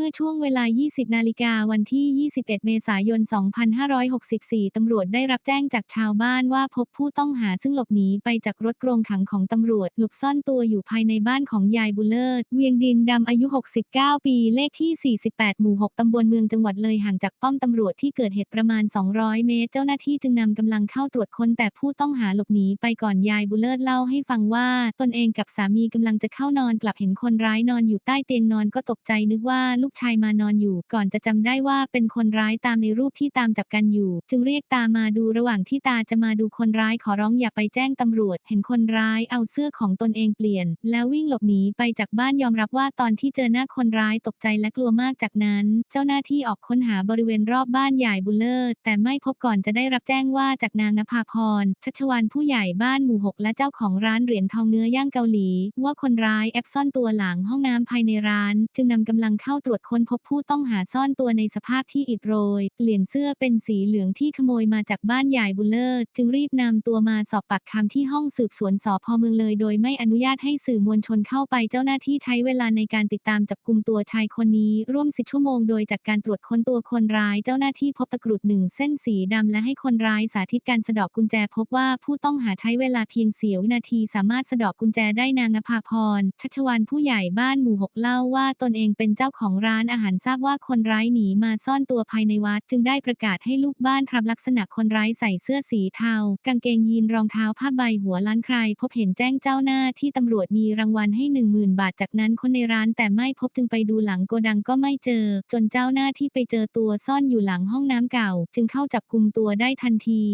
มื่อช่วงเวลา 20 นาฬิกาวันที่ 21 เมษายน 2564 ตำรวจได้รับแจ้งจากชาวบ้านว่าพบผู้ต้องหาซึ่งหลบหนีไปจากรถกรงขังของตำรวจ หลบซ่อนตัวอยู่ภายในบ้านของยายบุเลิศ เวียงดินดำอายุ 69 ปี เลขที่ 48 หมู่ 6 ตำบลเมืองจังหวัดเลยห่างจากป้อมตำรวจที่เกิดเหตุประมาณ 200 เมตร เจ้าหน้าที่จึงนำกำลังเข้าตรวจค้นแต่ผู้ต้องหาหลบหนีไปก่อนยายบุเลิศเล่าให้ฟังว่า ตนเองกับสามีกำลังจะเข้านอนกลับเห็นคนร้ายนอนอยู่ใต้เตียงนอนก็ตกใจนึกว่าลูกชายมานอนอยู่ ก่อนจะจำได้ว่าเป็นคนร้ายตามในรูปที่ตามจับกันอยู่ จึงเรียกตามาดูระหว่างที่ตาจะมาดูคนร้ายขอร้องอย่าไปแจ้งตำรวจ เห็นคนร้ายเอาเสื้อของตนเองเปลี่ยน แล้ววิ่งหลบหนีไปจากบ้านยอมรับว่าตอนที่เจอหน้าคนร้ายตกใจและกลัวมากจากนั้น เจ้าหน้าที่ออกค้นหาบริเวณรอบบ้านใหญ่บุญเลิศแต่ไม่พบก่อนจะได้รับแจ้งว่าจากนางนภาพรชัชวันผู้ใหญ่บ้านหมู่หกและเจ้าของร้านเหรียญทองเนื้อย่างเกาหลี ว่าคนร้ายแอบซ่อนตัวหลังห้องน้ำภายในร้าน จึงนำกำลังเข้าตรวจค้นพบผู้ต้องหาซ่อนตัวในสภาพที่อิดโรย เปลี่ยนเสื้อเป็นสีเหลืองที่ขโมยมาจากบ้านใหญ่บุญเลิศจึงรีบนำตัวมาสอบปากคำที่ห้องสืบสวนสพเมืองเลย โดยไม่อนุญาตให้สื่อมวลชนเข้าไปเจ้าหน้าที่ใช้เวลาในการติดตามจับกลุ่มตัวชายคนนี้ ร่วมสิบชั่วโมงโดยจากการตรวจค้นตัวคนร้าย เจ้าหน้าที่พบตะกรุดหนึ่งเส้นสีดำและให้คนร้ายสาธิตการสะดอกกุญแจ พบว่าผู้ต้องหาใช้เวลาเพียงเสียวินาทีสามารถสะดอกกุญแจได้นางภาพรชัชวันผู้ใหญ่บ้านหมู่หกเล่าว่าตนเองเป็นเจ้าของร้านอาหารทราบว่าคนร้ายหนีมาซ่อนตัวภายในวัด จึงได้ประกาศให้ลูกบ้านครับลักษณะคนร้ายใส่เสื้อสีเทา กางเกงยีนรองเท้าผ้าใบหัวล้านใคร พบเห็นแจ้งเจ้าหน้าที่ตำรวจมีรางวัลให้10,000บาทจากนั้นคนในร้านแต่ไม่พบจึงไปดูหลังโกดังก็ไม่เจอ จนเจ้าหน้าที่ไปเจอตัวซ่อนอยู่หลังห้องน้ำเก่า จึงเข้าจับกุมตัวได้ทันที